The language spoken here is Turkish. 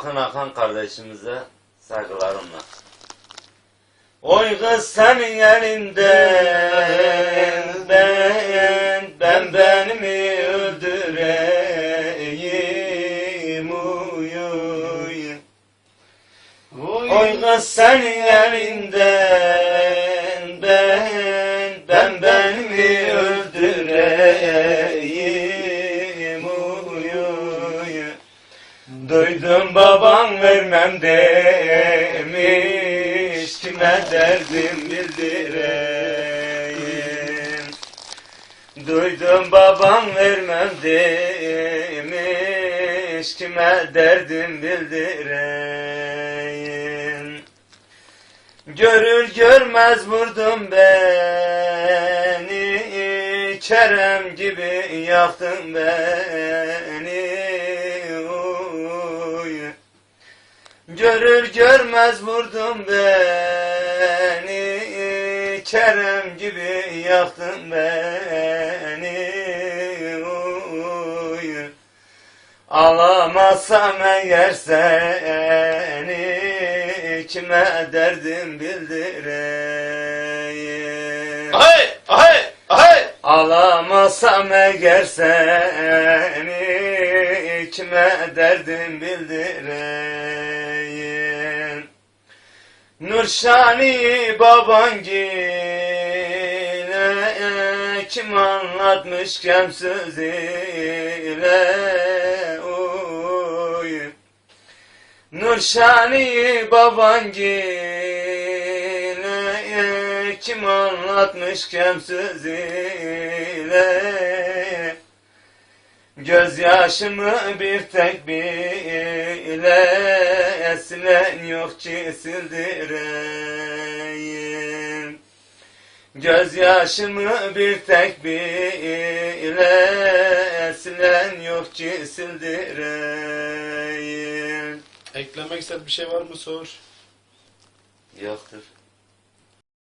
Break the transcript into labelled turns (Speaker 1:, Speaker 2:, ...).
Speaker 1: Akın Akan kardeşimize saygılarımla. Oy kız senin elinden ben, ben benimi öldüreyim uy uy. Oy kız senin elinden ben, ben benimi Duydum baban vermem demiş kime derdim bildireyim. Duydum babam vermem demiş kime derdim bildireyim. Görür görmez vurdun beni Kerem gibi yaktın beni Görür görmez vurdun beni Kerem gibi yaktın beni uy. Alamazsam eğer seni kime derdim bildireyim.
Speaker 2: Hay hay hay.
Speaker 1: Alamazsam eğer seni kime derdim bildireyim. Nurşani babangile kim anlatmış kemsiz ile uy. Nurşani babangile kim anlatmış kemsiz ile Gözyaşımı bir tek bile silen yok ki sildireyim Gözyaşımı bir tek bile silen yok ki sildireyim
Speaker 2: Eklemek istediğin bir şey var mı sor.
Speaker 1: Yoktur.